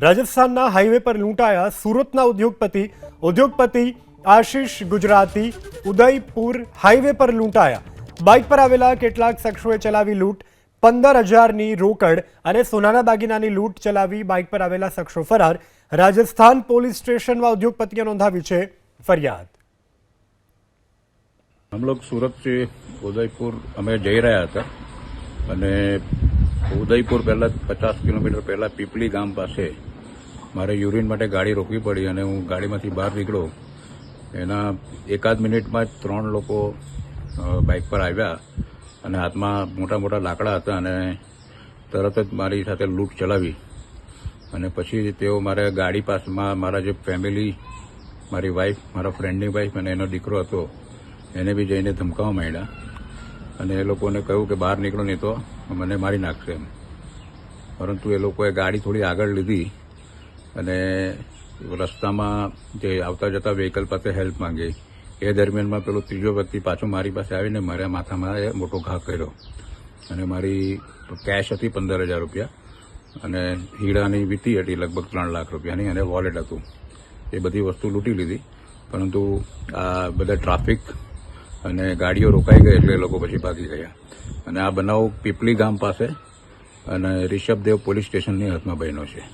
રાજસ્થાનના હાઈવે પર લૂંટાયા સુરતના ઉદ્યોગપતિ ઉદ્યોગપતિ આશીષ ગુજરાતી ઉદયપુર હાઈવે પર લૂંટાયા બાઇક પર આવેલા કેટલાક શખ્સોએ ચલાવી લૂંટ પંદર હજારની રોકડ અને સોનાના દાગીનાની લૂંટ ચલાવી બાઇક પર આવેલા શખ્સો ફરાર રાજસ્થાન પોલીસ સ્ટેશનમાં ઉદ્યોગપતિએ નોંધાવી છે ફરિયાદ हम लोग सूरत से उदयपुर અમે જઈ રહ્યા હતા અને ઉદયપુર પહેલા પચાસ કિલોમીટર પહેલા પીપળી ગામ પાસે મારે યુરિન માટે ગાડી રોકવી પડી અને હું ગાડીમાંથી બહાર નીકળ્યો. એના એકાદ મિનિટમાં જ ત્રણ લોકો બાઇક પર આવ્યા અને હાથમાં મોટા મોટા લાકડા હતા અને તરત જ મારી સાથે લૂંટ ચલાવી. અને પછી તેઓ મારે ગાડી પાસમાં મારા જે ફેમિલી, મારી વાઈફ મારા ફ્રેન્ડની વાઈફ અને એનો દીકરો હતો, એને બી જઈને ધમકાવવા માંડ્યા. અને એ લોકોને કહ્યું કે બહાર નીકળો નહીં તો મને મારી નાખશે એમ. પરંતુ એ લોકોએ ગાડી થોડી આગળ લીધી. અને રસ્તામાં જે આવતા જતા વ્હીકલ પાસે હેલ્પ માંગી, એ દરમિયાનમાં પેલો ત્રીજો વ્યક્તિ પાછો મારી પાસે આવીને મારા માથામાં મોટો ઘા કર્યો. અને મારી કેશ હતી પંદર હજાર રૂપિયા અને હીરાની વીતી હતી લગભગ ત્રણ લાખ રૂપિયાની અને વોલેટ હતું. એ બધી વસ્તુ લૂંટી લીધી. પરંતુ આ બધા ટ્રાફિક અને ગાડીઓ રોકાઈ ગઈ એટલે એ લોકો પછી ભાગી ગયા. અને આ બનાવ પીપલી ગામ પાસે અને રિષભદેવ પોલીસ સ્ટેશનની હાથમાં બન્યો છે.